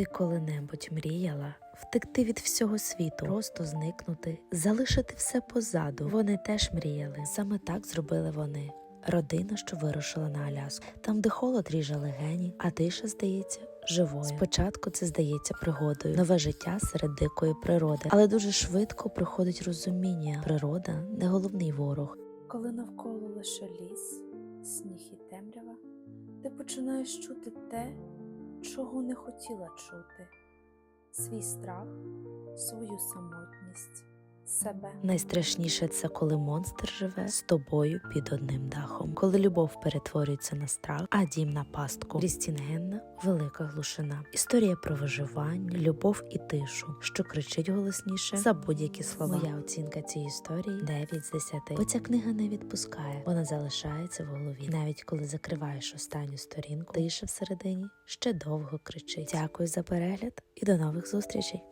Ти коли-небудь мріяла втекти від всього світу, просто зникнути, залишити все позаду. Вони теж мріяли. Саме так зробили вони. Родина, що вирушила на Аляску, там, де холод ріже легені, а тиша здається живою. Спочатку це здається пригодою, нове життя серед дикої природи, але дуже швидко приходить розуміння. Природа не головний ворог. Коли навколо лише ліс, сніг і темрява, ти починаєш чути те, чого не хотіла чути, свій страх, свою самотність, себе. Найстрашніше це коли монстр живе з тобою під одним дахом, коли любов перетворюється на страх, а дім на пастку. Рістінгенна велика глушина. Історія про виживання, любов і тишу, що кричить голосніше за будь-які слова. Моя оцінка цієї історії 9 з 10. Бо ця книга не відпускає, вона залишається в голові. Навіть коли закриваєш останню сторінку, тиша всередині ще довго кричить. Дякую за перегляд і до нових зустрічей.